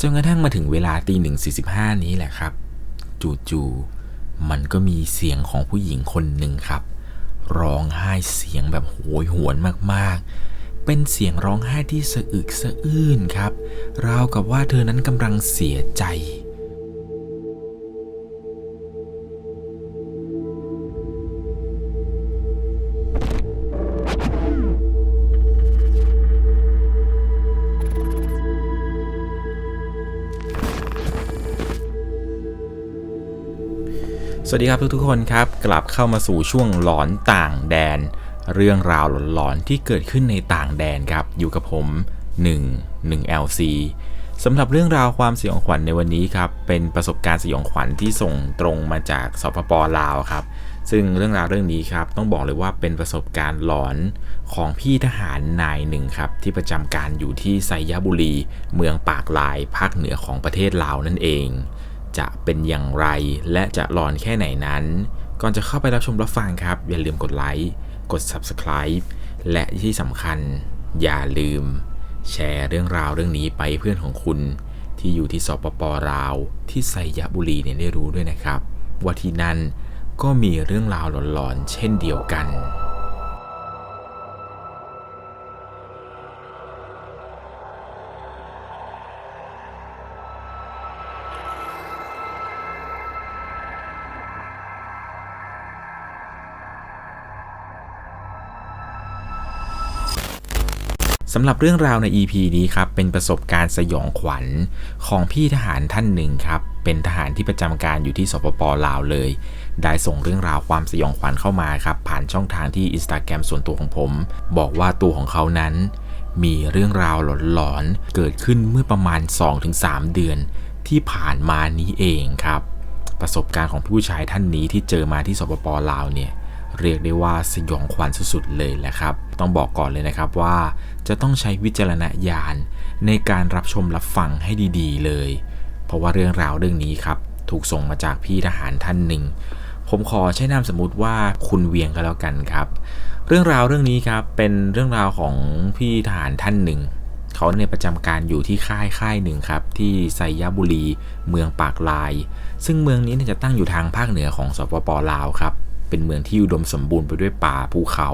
จนกระทั่งมาถึงเวลาตีหนึ่งสี่สิบห้านี้แหละครับ จู่ๆมันก็มีเสียงของผู้หญิงคนหนึ่งครับ ร้องไห้เสียงแบบโหยหวนมากๆ เป็นเสียงร้องไห้ที่สะอึกสะอื้นครับ ราวกับว่าเธอนั้นกำลังเสียใจ สวัสดีครับทุกๆคนครับ กลับเข้ามาสู่ช่วงหลอนต่างแดน เรื่องราวหลอนๆที่เกิดขึ้นในต่างแดนครับ อยู่กับผม 1 1 LC สำหรับเรื่องราวความสยองขวัญในวันนี้ครับเป็นประสบการณ์สยองขวัญที่ส่งตรงมาจากสปปลาวครับ ซึ่งเรื่องราวเรื่องนี้ครับต้องบอกเลยว่าเป็นประสบการณ์หลอนของพี่ทหารนายหนึ่งครับที่ประจำการอยู่ที่ไซยบุรี เมืองปากลายภาคเหนือของประเทศลาวนั่นเอง จะเป็นอย่างไร และจะหลอนแค่ไหนนั้น ก่อนจะเข้าไปรับชมรับฟังครับ อย่าลืมกดไลค์กด Subscribe และที่สำคัญ อย่าลืม แชร์เรื่องราวเรื่องนี้ไปเพื่อนของคุณ ที่อยู่ที่สปปลาว ที่ไซยบุรีเนี่ยได้รู้ด้วยนะครับ ว่าที่นั่นก็มีเรื่องราวหลอนๆเช่นเดียวกัน สำหรับเรื่องราวใน EP นี้ครับเป็นประสบการณ์สยองขวัญของพี่ทหารท่านหนึ่งครับ เป็นทหารที่ประจำการอยู่ที่สปปลาวเลย ได้ส่งเรื่องราวความสยองขวัญเข้ามาครับ ผ่านช่องทางที่ Instagram ส่วนตัวของผม บอกว่าตัวของเขานั้น มีเรื่องราวหลอนๆเกิดขึ้นเมื่อประมาณ 2-3 เดือนที่ผ่านมานี้เองครับ ประสบการณ์ของผู้ชายท่านนี้ที่เจอมาที่สปปลาวเนี่ย เรียกได้ว่าสยองขวัญสุดๆเลยแหละครับ ต้องบอกก่อนเลยนะครับว่า จะต้องใช้วิจารณญาณในการรับชมรับฟังให้ดีๆเลย เพราะว่าเรื่องราวเรื่องนี้ครับถูกส่งมาจากพี่ทหารท่านหนึ่ง ผมขอใช้นามสมมติว่าคุณเวียงก็แล้วกันครับ เรื่องราวเรื่องนี้ครับเป็นเรื่องราวของพี่ทหารท่านหนึ่งเขาในประจำการอยู่ที่ค่ายค่ายหนึ่งครับที่ไซยบุรี เมืองปากลาย ซึ่งเมืองนี้จะตั้งอยู่ทางภาคเหนือของสปปลาวครับ เป็นเมืองที่อุดมสมบูรณ์ไปด้วยป่าภูเขา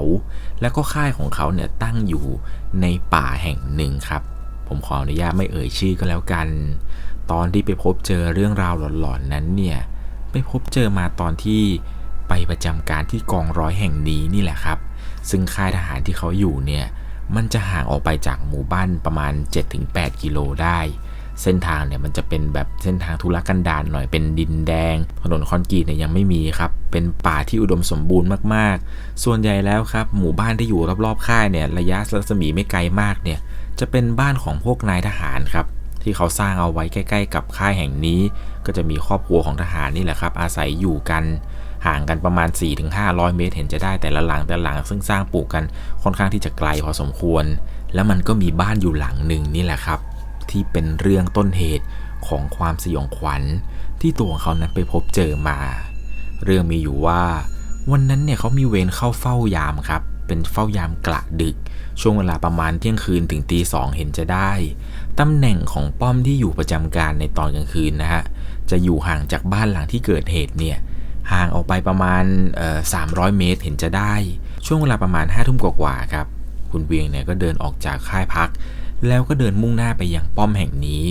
และก็ค่ายของเขาเนี่ยตั้งอยู่ในป่าแห่งหนึ่งครับ ผมขออนุญาตไม่เอ่ยชื่อก็แล้วกัน ตอนที่ไปพบเจอเรื่องราวหลอนๆนั้นเนี่ยไปพบเจอมาตอนที่ไปประจำการที่กองร้อยแห่งนี้นี่แหละครับ ซึ่งค่ายทหารที่เขาอยู่เนี่ยมันจะห่างออกไปจากหมู่บ้านประมาณ 7-8 กิโลได้ เส้นทางเนี่ยมันจะเป็นแบบเส้นทางทุรกันดารหน่อยเป็นดินแดง ถนนคอนกรีตเนี่ยยังไม่มีครับ เป็นป่าที่อุดมสมบูรณ์มากๆ ส่วนใหญ่แล้วครับหมู่บ้านที่อยู่รอบๆค่ายเนี่ยระยะรัศมีไม่ไกลมากเนี่ยจะเป็นบ้านของพวกนายทหารครับที่เขาสร้างเอาไว้ใกล้ ๆ กับค่ายแห่งนี้ ก็จะมีครอบครัวของทหารนี่แหละครับ อาศัยอยู่กันห่างกันประมาณ 4-500 เมตร เห็นจะได้แต่ละหลังแต่ละหลัง ซึ่งสร้างปลูกกันค่อนข้างที่จะไกลพอสมควร แล้วมันก็มีบ้านอยู่หลังหนึ่งนี่แหละครับ ที่เป็นเรื่องต้นเหตุของความสยองขวัญที่ตัวของเขานั้นไปพบเจอมา เรื่องมีอยู่ว่า วันนั้นเนี่ยเขามีเวรเข้าเฝ้ายามครับ เป็นเฝ้ายามกะดึก ช่วงเวลาประมาณเที่ยงคืนถึงตีสองเห็นจะได้ตำแหน่งของป้อมที่อยู่ประจำการในตอนกลางคืนนะฮะจะอยู่ห่างจากบ้านหลังที่เกิดเหตุเนี่ยห่างออกไปประมาณ300เมตรเห็นจะได้ ช่วงเวลาประมาณ5้าทุ่มกว่าๆครับ คุณเวียงเนี่ยก็เดินออกจากค่ายพัก แล้วก็เดินมุ่งหน้าไปยังป้อมแห่งนี้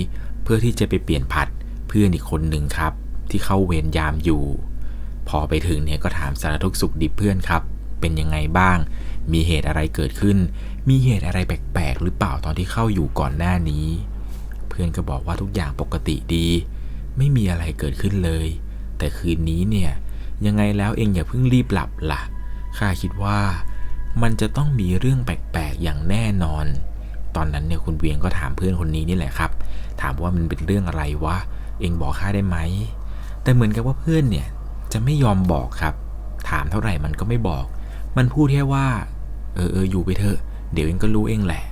เพื่อที่จะไปเปลี่ยนผัดเพื่อนอีกคนหนึ่งครับ ที่เข้าเวรยามอยู่ พอไปถึงเนี่ยก็ถามสารทุกสุขดิบเพื่อนครับ เป็นยังไงบ้าง มีเหตุอะไรเกิดขึ้น มีเหตุอะไรแปลกๆหรือเปล่าตอนที่เข้าอยู่ก่อนหน้านี้ เพื่อนก็บอกว่าทุกอย่างปกติดี ไม่มีอะไรเกิดขึ้นเลย แต่คืนนี้เนี่ยยังไงแล้วเองอย่าเพิ่งรีบหลับละ่ะข้าคิดว่ามันจะต้องมีเรื่องแปลกๆอย่างแน่นอน ตอนนั้นเนี่ยคุณเวียงก็ถามเพื่อนคนนี้นี่แหละครับ ถามว่ามันเป็นเรื่องอะไรวะ เองบอกข้าได้ไหม แต่เหมือนกับว่าเพื่อนเนี่ยจะไม่ยอมบอกครับ ถามเท่าไหร่มันก็ไม่บอก มันพูดแค่ว่า เออเอออยู่ไปเถอะ เดี๋ยวเองก็รู้เองแหละ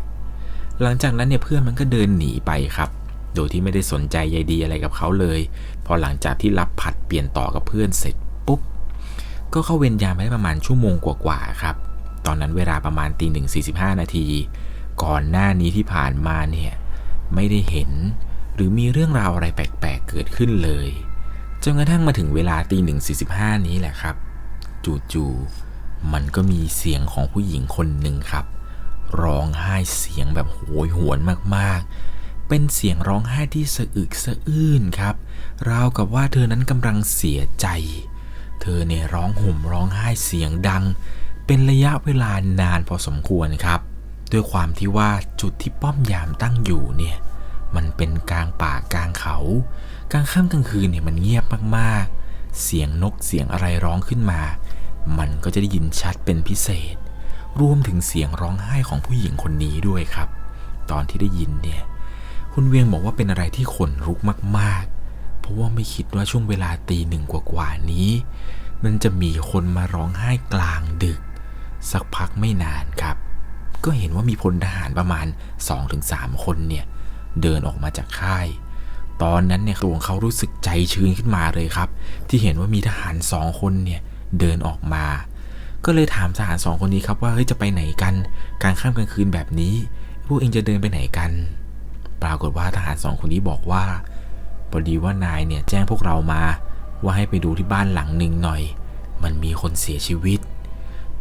หลังจากนั้นเนี่ยเพื่อนมันก็เดินหนีไปครับ โดยที่ไม่ได้สนใจใยดีอะไรกับเขาเลย พอหลังจากที่รับผัดเปลี่ยนต่อกับเพื่อนเสร็จปุ๊บ ก็เข้าเวรยามไปได้ประมาณชั่วโมงกว่าๆครับ ตอนนั้นเวลาประมาณตีหนึ่งสี่สิบห้านาที ก่อนหน้านี้ที่ผ่านมาเนี่ยไม่ได้เห็น หรือมีเรื่องราวอะไรแปลกๆเกิดขึ้นเลยจนกระทั่งมาถึงเวลาตีหนึ่งสี่สิบห้านี้แหละครับ จู่ๆมันก็มีเสียงของผู้หญิงคนหนึ่งครับ ร้องไห้เสียงแบบโหยหวนมากๆ เป็นเสียงร้องไห้ที่สะอึกสะอื้นครับ ราวกับว่าเธอนั้นกำลังเสียใจ เธอเนี่ยร้องห่มร้องไห้เสียงดัง เป็นระยะเวลานานพอสมควรครับ ด้วยความที่ว่าจุดที่ป้อมยามตั้งอยู่เนี่ยมันเป็นกลางป่ากลางเขา กลางค่ำกลางคืนเนี่ยมันเงียบมากๆ เสียงนกเสียงอะไรร้องขึ้นมา มันก็จะได้ยินชัดเป็นพิเศษ รวมถึงเสียงร้องไห้ของผู้หญิงคนนี้ด้วยครับ ตอนที่ได้ยินเนี่ย คุณเวียงบอกว่าเป็นอะไรที่ขนลุกมากๆ เพราะว่าไม่คิดว่าช่วงเวลาตีหนึ่งกว่าๆนี้ มันจะมีคนมาร้องไห้กลางดึก สักพักไม่นานครับ ก็เห็นว่ามีพลทหารประมาณ 2-3 คนเนี่ย เดินออกมาจากค่าย ตอนนั้นเนี่ยตัวของเขารู้สึกใจชื้นขึ้นมาเลยครับ ที่เห็นว่ามีทหารสองคนเนี่ย เดินออกมา ก็เลยถามทหารสองคนนี้ครับว่าเฮ้ยจะไปไหนกันกลางค่ำกลางคืนแบบนี้พวกเองจะเดินไปไหนกัน ปรากฏว่าทหารสองคนนี้บอกว่าพอดีว่านายเนี่ยแจ้งพวกเรามาว่าให้ไปดูที่บ้านหลังหนึ่งหน่อย มันมีคนเสียชีวิต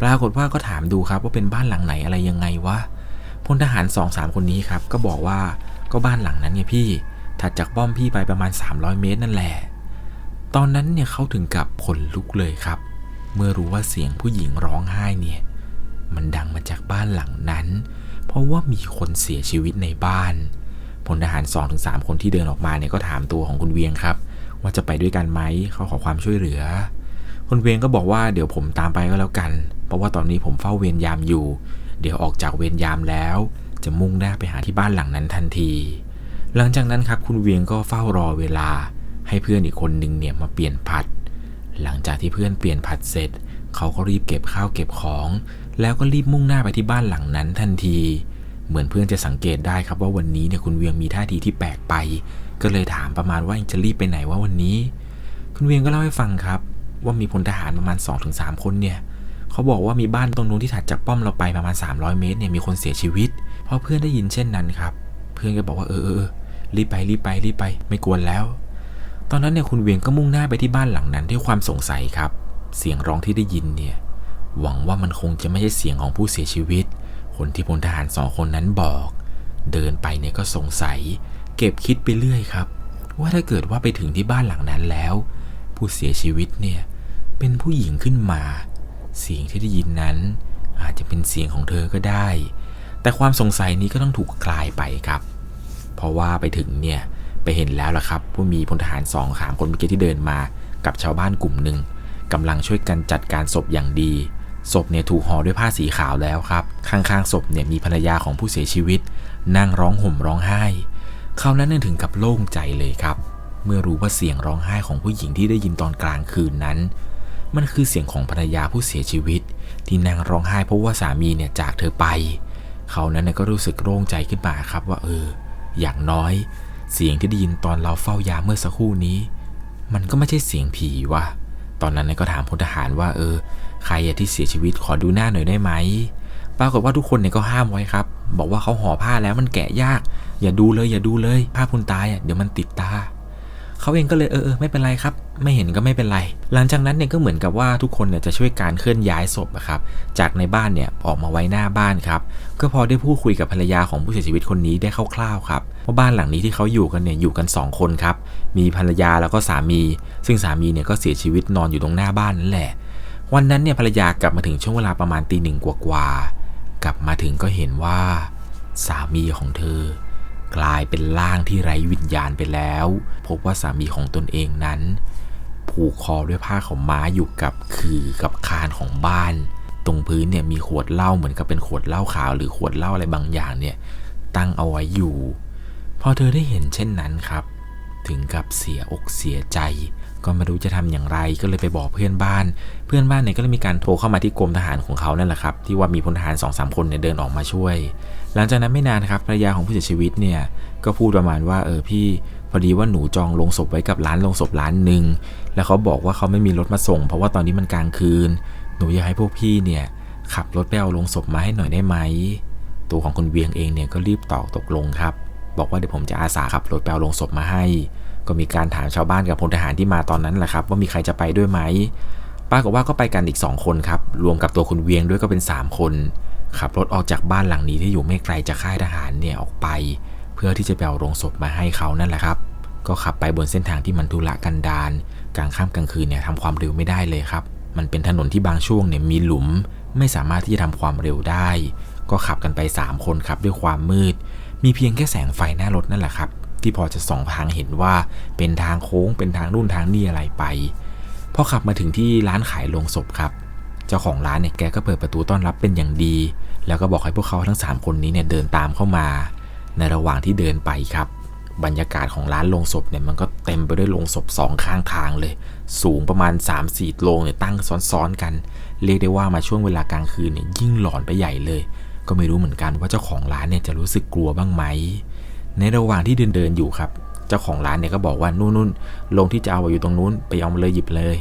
ปรากฏว่าก็ถามดูครับว่าเป็นบ้านหลังไหนอะไรยังไงวะพลทหารสองสามคนนี้ครับ ก็บอกว่าก็บ้านหลังนั้นไงพี่ถัดจากป้อมพี่ไปประมาณ 300 เมตรนั่นแหละ ตอนนั้นเนี่ยเขาถึงกับขนลุกเลยครับ เมื่อรู้ว่าเสียงผู้หญิงร้องไห้เนี่ย มันดังมาจากบ้านหลังนั้น เพราะว่ามีคนเสียชีวิตในบ้านพลทหาร2อถึงสคนที่เดินออกมาเนี่ยก็ถามตัวของคุณเวียงครับ ว่าจะไปด้วยกันไหมเขาขอความช่วยเหลือคุณเวียงก็บอกว่าเดี๋ยวผมตามไปก็แล้วกัน ราะว่าตอนนี้ผมเฝ้าเวรยามอยู่ เดี๋ยวออกจากเวรยามแล้ว จะมุ่งหน้าไปหาที่บ้านหลังนั้นทันที หลังจากนั้นครับคุณเวียงก็เฝ้ารอเวลา ให้เพื่อนอีกคนหนึ่งเนี่ยมาเปลี่ยนผัด หลังจากที่เพื่อนเปลี่ยนผัดเสร็จ เขาก็รีบเก็บข้าวเก็บของ แล้วก็รีบมุ่งหน้าไปที่บ้านหลังนั้นทันที เหมือนเพื่อนจะสังเกตได้ครับว่าวันนี้เนี่ยคุณเวียงมีท่าทีที่แปลกไป ก็เลยถามประมาณว่าจะรีบไปไหนว่าวันนี้ คุณเวียงก็เล่าให้ฟังครับ ว่ามีพลทหารประมาณ 2-3 คนเนี่ย เขาบอกว่ามีบ้านตรงนู้นที่ถัดจากป้อมเราไปประมาณ 300 เมตรเนี่ยมีคนเสียชีวิตพอเพื่อนได้ยินเช่นนั้นครับ เพื่อนก็บอกว่าเออเออรีบไปรีบไปรีบไปไม่กวนแล้ว ตอนนั้นเนี่ยคุณเวียงก็มุ่งหน้าไปที่บ้านหลังนั้นด้วยความสงสัยครับ เสียงร้องที่ได้ยินเนี่ยหวังว่ามันคงจะไม่ใช่เสียงของผู้เสียชีวิต คนที่พลทหารสองคนนั้นบอก เดินไปเนี่ยก็สงสัย เก็บคิดไปเรื่อยครับ ว่าถ้าเกิดว่าไปถึงที่บ้านหลังนั้นแล้ว ผู้เสียชีวิตเนี่ยเป็นผู้หญิงขึ้นมา เสียงที่ได้ยินนั้น อาจจะเป็นเสียงของเธอก็ได้ แต่ความสงสัยนี้ก็ต้องถูกคลายไปครับ เพราะว่าไปถึงเนี่ยไปเห็นแล้วล่ะครับว่ามีพลทหารสองสามคนเมื่อกี้ที่เดินมา กับชาวบ้านกลุ่มหนึ่งกำลังช่วยกันจัดการศพอย่างดี ศพเนี่ยถูกห่อด้วยผ้าสีขาวแล้วครับ ข้างๆศพเนี่ยมีภรรยาของผู้เสียชีวิต นั่งร้องห่มร้องไห้เขานั้นนึกถึงกับโล่งใจเลยครับ เมื่อรู้ว่าเสียงร้องไห้ของผู้หญิงที่ได้ยินตอนกลางคืนนั้น มันคือเสียงของภรรยาผู้เสียชีวิต ที่นั่งร้องไห้เพราะว่าสามีเนี่ยจากเธอไป เขานั้นก็รู้สึกโล่งใจขึ้นมาครับว่าเออ อย่างน้อย เสียงที่ได้ยินตอนเราเฝ้ายามเมื่อสักครู่นี้ มันก็ไม่ใช่เสียงผีว่ะตอนนั้นก็ถามพลทหารว่าเออ ใครที่เสียชีวิตขอดูหน้าหน่อยได้ไหมปรากฏว่าทุกคนเนี่ยก็ห้ามไว้ครับ บอกว่าเขาห่อผ้าแล้วมันแกะยาก อย่าดูเลยอย่าดูเลย ผ้าคุณตายอะเดี๋ยวมันติดตา เขาเองก็เลยเออเออไม่เป็นไรครับ ไม่เห็นก็ไม่เป็นไร หลังจากนั้นเนี่ยก็เหมือนกับว่าทุกคนเนี่ยจะช่วยการเคลื่อนย้ายศพอะครับจากในบ้านเนี่ยออกมาไว้หน้าบ้านครับก็พอได้พูดคุยกับภรรยาของผู้เสียชีวิตคนนี้ได้คร่าวๆครับว่าบ้านหลังนี้ที่เขาอยู่กันเนี่ยอยู่กัน 2 คนครับมีภรรยาแล้วก็สามี ซึ่งสามีเนี่ยก็เสียชีวิตนอนอยู่ตรงหน้าบ้านนั่นแหละ วันนั้นเนี่ยภรรยากลับมาถึงช่วงเวลาประมาณตีหนึ่งกว่าๆกลับมาถึงก็เห็นว่าสามีของเธอ กลายเป็นร่างที่ไร้วิญญาณไปแล้ว พบว่าสามีของตนเองนั้น ผูกคอด้วยผ้าของม้าอยู่กับคือกับคานของบ้าน ตรงพื้นเนี่ยมีขวดเหล้าเหมือนกับเป็นขวดเหล้าขาว หรือขวดเหล้าอะไรบางอย่างเนี่ยตั้งเอาไว้อยู่ พอเธอได้เห็นเช่นนั้นครับ ถึงกับเสียอกเสียใจ ก็ไม่รู้จะทำอย่างไรก็เลยไปบอกเพื่อนบ้าน เพื่อนบ้านเนี่ยก็เลยมีการโทรเข้ามาที่กรมทหารของเขานั่นแหละครับที่ว่ามีพลทหารสองสามคนเนี่ยเดินออกมาช่วย หลังจากนั้นไม่นานครับภรรยาของผู้เสียชีวิตเนี่ยก็พูดประมาณว่าเออพี่พอดีว่าหนูจองลงศพไว้กับร้านลงศพร้านหนึ่งแล้วเขาบอกว่าเขาไม่มีรถมาส่ง เพราะว่าตอนนี้มันกลางคืน หนูอยากให้พวกพี่เนี่ยขับรถไปเอาลงศพมาให้หน่อยได้ไหม ตัวของคุณเวียงเองเนี่ยก็รีบตอบตกลงครับ บอกว่าเดี๋ยวผมจะอาสาขับรถไปเอาลงศพมาให้ ก็มีการถามชาวบ้านกับพลทหารที่มาตอนนั้นแหละครับว่ามีใครจะไปด้วยไหมปรากว่าก็ไปกันอีก 2 คนครับ รวมกับตัวคุณเวียงด้วยก็เป็น 3 คนขับรถออกจากบ้านหลังนี้ที่อยู่ไม่ไกลจากค่ายทหารเนี่ยออกไป เพื่อที่จะไปเอาลงศพมาให้เขานั่นแหละครับ ก็ขับไปบนเส้นทางที่มันทุระกันดารกลางค่ำกลางคืนเนี่ยทำความเร็วไม่ได้เลยครับ มันเป็นถนนที่บางช่วงเนี่ยมีหลุม ไม่สามารถที่จะทำความเร็วได้ ก็ขับกันไป 3 คนครับด้วยความมืด มีเพียงแค่แสงไฟหน้ารถนั่นแหละครับ ที่พอจะส่องทางเห็นว่าเป็นทางโค้งเป็นทางนู่นทางนี่อะไรไปพอขับมาถึงที่ร้านขายโลงศพครับ เจ้าของร้านเนี่ยแกก็เปิดประตูต้อนรับเป็นอย่างดี แล้วก็บอกให้พวกเขาทั้ง 3 คนนี้เนี่ยเดินตามเข้ามา ในระหว่างที่เดินไปครับ บรรยากาศของร้านโลงศพเนี่ยมันก็เต็มไปด้วยโลงศพสองข้างทางเลย สูงประมาณ 3-4โลงเนี่ยตั้งซ้อนๆกัน เรียกได้ว่ามาช่วงเวลากลางคืนเนี่ยยิ่งหลอนไปใหญ่เลย ก็ไม่รู้เหมือนกันว่าเจ้าของร้านเนี่ยจะรู้สึกกลัวบ้างไหม ในระหว่างที่เดินเดินอยู่ครับ เจ้าของร้านเนี่ยก็บอกว่านู่นนู่นโรงที่จะเอาอยู่ตรงนู้นไปเอามาเลยหยิบเลย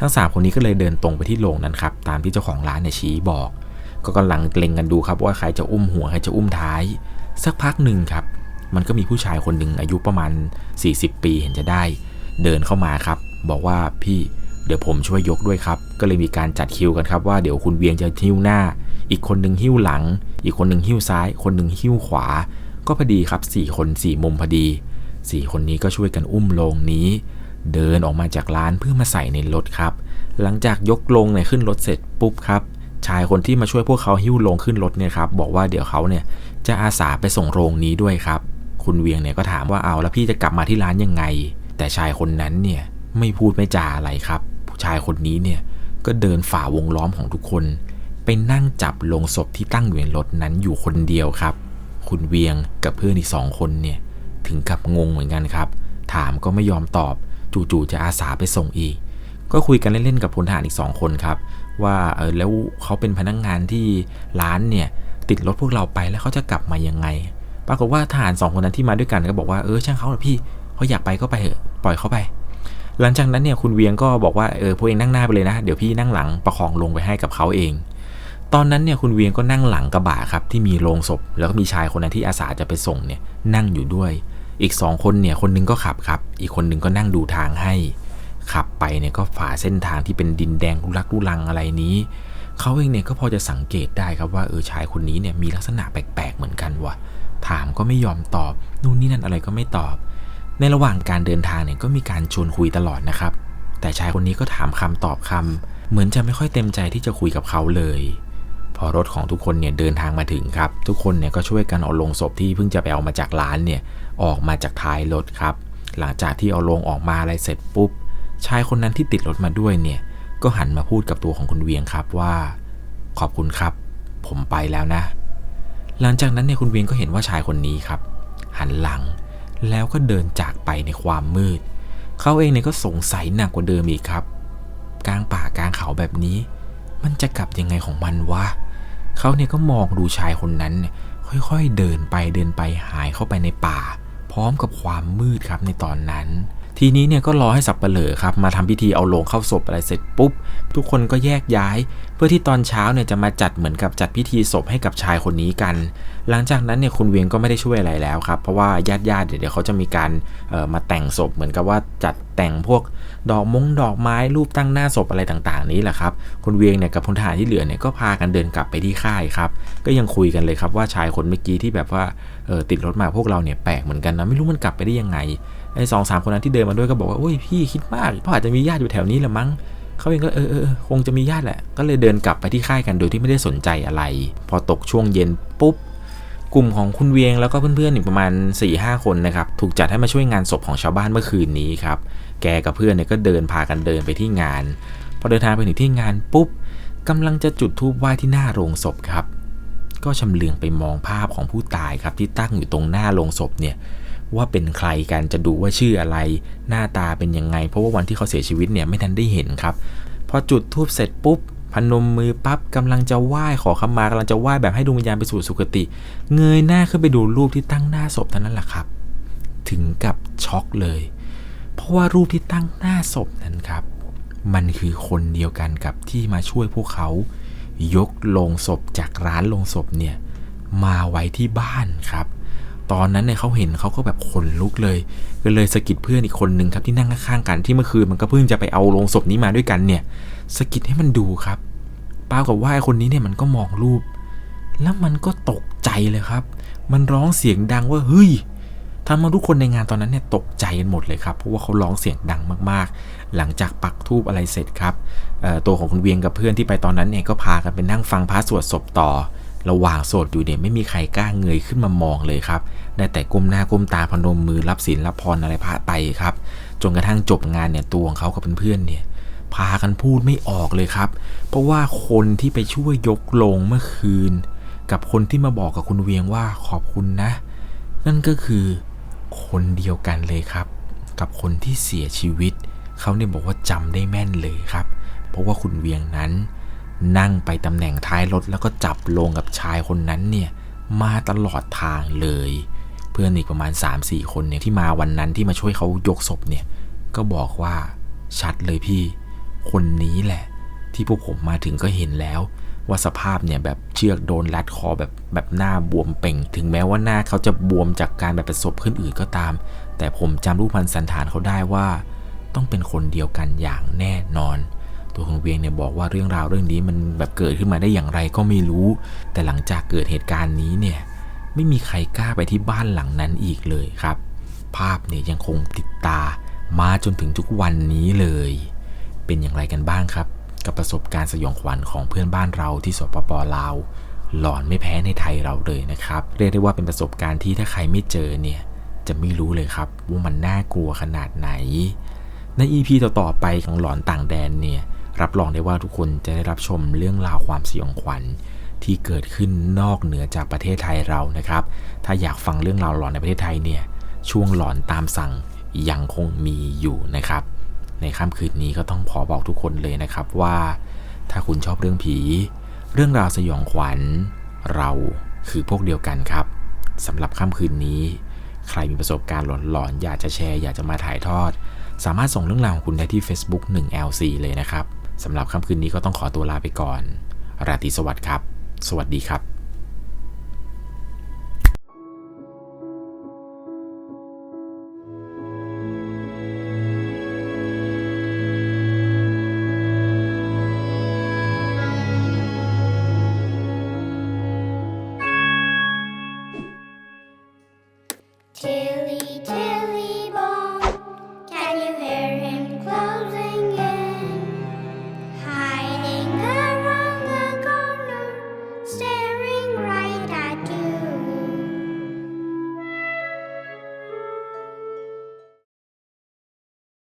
ทั้งสามคนนี้ก็เลยเดินตรงไปที่โรงนั้นครับตามที่เจ้าของร้านเนี่ยชี้บอก ก็กำลังเกรงกันดูครับว่าใครจะอุ้มหัวใครจะอุ้มท้าย สักพักหนึ่งครับ มันก็มีผู้ชายคนหนึ่งอายุประมาณ 40 ปีเห็นจะได้ เดินเข้ามาครับ บอกว่าพี่เดี๋ยวผมช่วยยกด้วยครับ ก็เลยมีการจัดคิวกันครับว่าเดี๋ยวคุณเวียงจะหิ้วหน้า อีกคนหนึ่งหิ้วหลัง อีกคนหนึ่งหิ้วซ้าย คนหนึ่งหิ้วขวา ก็พอดีครับ 4 คน 4 มุมพอดี 4 คนนี้ก็ช่วยกันอุ้มโลงนี้ เดินออกมาจากร้านเพื่อมาใส่ในรถครับ หลังจากยกลงเนี่ยขึ้นรถเสร็จปุ๊บครับ ชายคนที่มาช่วยพวกเขาหิ้วลงขึ้นรถเนี่ยครับบอกว่าเดี๋ยวเขาเนี่ยจะอาสาไปส่งโรงนี้ด้วยครับ คุณเวียงเนี่ยก็ถามว่าเอาแล้วพี่จะกลับมาที่ร้านยังไง แต่ชายคนนั้นเนี่ยไม่พูดไม่จาอะไรครับ ผู้ชายคนนี้เนี่ยก็เดินฝ่าวงล้อมของทุกคน ไปนั่งจับลงศพที่ตั้งอยู่ในรถนั้นอยู่คนเดียวครับ คุณเวียงกับเพื่อนอีกสองคนเนี่ยถึงกับงงเหมือนกันครับ ถามก็ไม่ยอมตอบ จู่ๆจะอาสาไปส่งอีก ก็คุยกันเล่นๆกับพลทหารอีก2คนครับ ว่าเออแล้วเขาเป็นพนักงงานที่ร้านเนี่ยติดรถพวกเราไปแล้วเขาจะกลับมายังไง ปรากฏว่าทหารสองคนนั้นที่มาด้วยกันก็บอกว่าเออช่างเขาเถอะพี่เขาอยากไปก็ไปเถอะปล่อยเขาไป หลังจากนั้นเนี่ยคุณเวียงก็บอกว่าเออพวกเองนั่งหน้าไปเลยนะ เดี๋ยวพี่นั่งหลังประคองลงไปให้กับเขาเอง ตอนนั้นเนี่ยคุณเวียงก็นั่งหลังกระบะครับที่มีโลงศพ แล้วก็มีชายคนนั้นที่อาสาจะไปส่งเนี่ยนั่งอยู่ด้วย อีกสองคนเนี่ยคนนึงก็ขับครับ อีกคนนึงก็นั่งดูทางให้ขับไปเนี่ยก็ฝ่าเส้นทางที่เป็นดินแดงลุลักลุลังอะไรนี้เขาเองเนี่ยก็พอจะสังเกตได้ครับว่าเออชายคนนี้เนี่ยมีลักษณะแปลกๆเหมือนกันว่ะถามก็ไม่ยอมตอบ นู่นนี่นั่นอะไรก็ไม่ตอบ ในระหว่างการเดินทางเนี่ยก็มีการชวนคุยตลอดนะครับ แต่ชายคนนี้ก็ถามคำตอบคำเหมือนจะไม่ค่อยเต็มใจที่จะคุยกับเขาเลย พอรถของทุกคนเนี่ยเดินทางมาถึงครับ ทุกคนเนี่ยก็ช่วยกันเอาลงศพที่เพิ่งจะไปเอามาจากร้านเนี่ยออกมาจากท้ายรถครับ หลังจากที่เอาลงออกมาอะไรเสร็จปุ๊บ ชายคนนั้นที่ติดรถมาด้วยเนี่ยก็หันมาพูดกับตัวของคุณเวียงครับว่า ขอบคุณครับ ผมไปแล้วนะ หลังจากนั้นเนี่ยคุณเวียงก็เห็นว่าชายคนนี้ครับ หันหลังแล้วก็เดินจากไปในความมืด เขาเองเนี่ยก็สงสัยหนักกว่าเดิมอีกครับ กลางป่ากลางเขาแบบนี้ มันจะกลับยังไงของมันวะ เขาเนี่ยก็มองดูชายคนนั้นเนี่ยค่อยๆเดินไปเดินไปหายเข้าไปในป่า พร้อมกับความมืดครับในตอนนั้น ทีนี้เนี่ยก็รอให้สับเปลอครับมาทำพิธีเอาโลงเข้าศพอะไรเสร็จปุ๊บ ทุกคนก็แยกย้าย เพื่อที่ตอนเช้าเนี่ยจะมาจัดเหมือนกับจัดพิธีศพให้กับชายคนนี้กัน หลังจากนั้นเนี่ยคุณเวียงก็ไม่ได้ช่วยอะไรแล้วครับ เพราะว่าญาติญาติเดี๋ยวเขาจะมีการมาแต่งศพเหมือนกับว่าจัดแต่งพวกดอกมงดอกไม้รูปตั้งหน้าศพอะไรต่างๆ นี้แหละครับคุณเวียงเนี่ยกับพลทหารที่เหลือเนี่ยก็พากันเดินกลับไปที่ค่ายครับก็ยังคุยกันเลยครับว่าชายคนเมื่อกี้ที่แบบว่าติดรถมาพวกเราเนี่ยแปลกเหมือนกันนะไม่รู้มันกลับไปได้ยังไง ไอ้สองสามคนนั้นที่เดินมาด้วยก็บอกว่าโอ้ยพี่คิดมากเพราะอาจจะมีญาติอยู่แถวนี้แหละมั้งเขาเองก็เออเออคงจะมีญาติแหละ ก็เลยเดินกลับไปที่ค่ายกันโดยที่ไม่ได้สนใจอะไร พอตกช่วงเย็นปุ๊บกลุ่มของคุณเวียงแล้วก็เพื่อนๆอีกประมาณ4ี่ห้าคนนะครับถูกจัดให้มาช่วยงานศพของชาวบ้านเมื่อคืนนี้ครับแกกับเพื่อนเนี่ยก็เดินพากันเดินไปที่งาน พอเดินทางไปถึงที่งานปุ๊บกำลังจะจุดธูปไหว้ที่หน้าโรงศพครับ ก็ชำเลืองไปมองภาพของผู้ตายครับที่ตั้งอยู่ตรงหน้าโรงศพเนี่ย ว่าเป็นใครกันจะดูว่าชื่ออะไร หน้าตาเป็นยังไง เพราะว่าวันที่เขาเสียชีวิตเนี่ยไม่ทันได้เห็นครับพอจุดธูปเสร็จปุ๊บพนมมือปั๊บกำลังจะไหว้ขอขมากำลังจะไหว้แบบให้ดวงวิญญาณไปสู่สุคติ เงยหน้าขึ้นไปดูรูปที่ตั้งหน้าศพเท่านั้นแหละครับ ถึงกับช็อกเลย เพราะว่ารูปที่ตั้งหน้าศพนั้นครับ มันคือคนเดียวกันกับที่มาช่วยพวกเขา ยกโลงศพจากร้านโลงศพเนี่ยมาไว้ที่บ้านครับ ตอนนั้นเนี่ยเขาเห็นเขาก็แบบขนลุกเลย ก็เลยสะกิดเพื่อนอีกคนหนึ่งครับที่นั่งข้างๆกันที่เมื่อคืนมันก็เพิ่งจะไปเอาโลงศพนี้มาด้วยกันเนี่ยสะกิดให้มันดูครับปรากฏว่าไอ้คนนี้เนี่ยมันก็มองรูป แล้วมันก็ตกใจเลยครับ มันร้องเสียงดังว่าเฮ้ยทำมาทุกคนในงานตอนนั้นเนี่ยตกใจกันหมดเลยครับเพราะว่าเขาร้องเสียงดังมากๆ หลังจากปักทูบอะไรเสร็จครับตัวของคุณเวียงกับเพื่อนที่ไปตอนนั้นเนี่ยก็พากันไปนั่งฟังพระสวดศพต่อ ระหว่างโสดอยู่เนี่ยไม่มีใครกล้าเงยขึ้นมามองเลยครับ ได้แต่ก้มหน้าก้มตาพนมมือรับศีลรับพรอะไรพระไปครับ จนกระทั่งจบงานเนี่ยตัวของเขากับเพื่อนๆเนี่ยพากันพูดไม่ออกเลยครับ เพราะว่าคนที่ไปช่วยยกลงเมื่อคืน กับคนที่มาบอกกับคุณเวียงว่าขอบคุณนะ นั่นก็คือคนเดียวกันเลยครับ กับคนที่เสียชีวิต เขาเนี่ยบอกว่าจำได้แม่นเลยครับ เพราะว่าคุณเวียงนั้น นั่งไปตำแหน่งท้ายรถแล้วก็จับลงกับชายคนนั้นเนี่ยมาตลอดทางเลย เพื่อนอีกประมาณ 3-4 คนเนี่ยที่มาวันนั้นที่มาช่วยเขายกศพเนี่ยก็บอกว่าชัดเลยพี่ คนนี้แหละ ที่พวกผมมาถึงก็เห็นแล้ว ว่าสภาพเนี่ยแบบเชือกโดนรัดคอแบบแบบหน้าบวมเป่ง ถึงแม้ว่าหน้าเขาจะบวมจากการแบบประสบขึ้นอื่นก็ตาม แต่ผมจำรูปพันสันฐานเขาได้ว่า ต้องเป็นคนเดียวกันอย่างแน่นอน ตัวของเวียงเนี่ยบอกว่าเรื่องราวเรื่องนี้มันแบบเกิดขึ้นมาได้อย่างไรก็ไม่รู้ แต่หลังจากเกิดเหตุการณ์นี้เนี่ยไม่มีใครกล้าไปที่บ้านหลังนั้นอีกเลยครับ ภาพเนี่ยยังคงติดตามาจนถึงทุกวันนี้เลย เป็นอย่างไรกันบ้างครับ กับประสบการณ์สยองขวัญของเพื่อนบ้านเราที่สปปลาวหลอนไม่แพ้ในไทยเราเลยนะครับ เรียกได้ว่าเป็นประสบการณ์ที่ถ้าใครไม่เจอเนี่ยจะไม่รู้เลยครับว่ามันน่ากลัวขนาดไหน ใน EP ต่อๆไปของหลอนต่างแดนเนี่ย รับรองได้ว่าทุกคนจะได้รับชมเรื่องราวความสยองขวัญที่เกิดขึ้นนอกเหนือจากประเทศไทยเรานะครับ ถ้าอยากฟังเรื่องราวหลอนในประเทศไทยเนี่ย ช่วงหลอนตามสั่งยังคงมีอยู่นะครับ ในค่ำคืนนี้ก็ต้องขอบอกทุกคนเลยนะครับว่า ถ้าคุณชอบเรื่องผี เรื่องราวสยองขวัญ เราคือพวกเดียวกันครับสำหรับค่ำคืนนี้ ใครมีประสบการณ์หลอนๆอยากจะแชร์ อยากจะมาถ่ายทอด สามารถส่งเรื่องราวของคุณได้ที่ Facebook 1LC เลยนะครับ สำหรับค่ำคืนนี้ก็ต้องขอตัวลาไปก่อน ราตรีสวัสดิ์ครับ สวัสดีครับ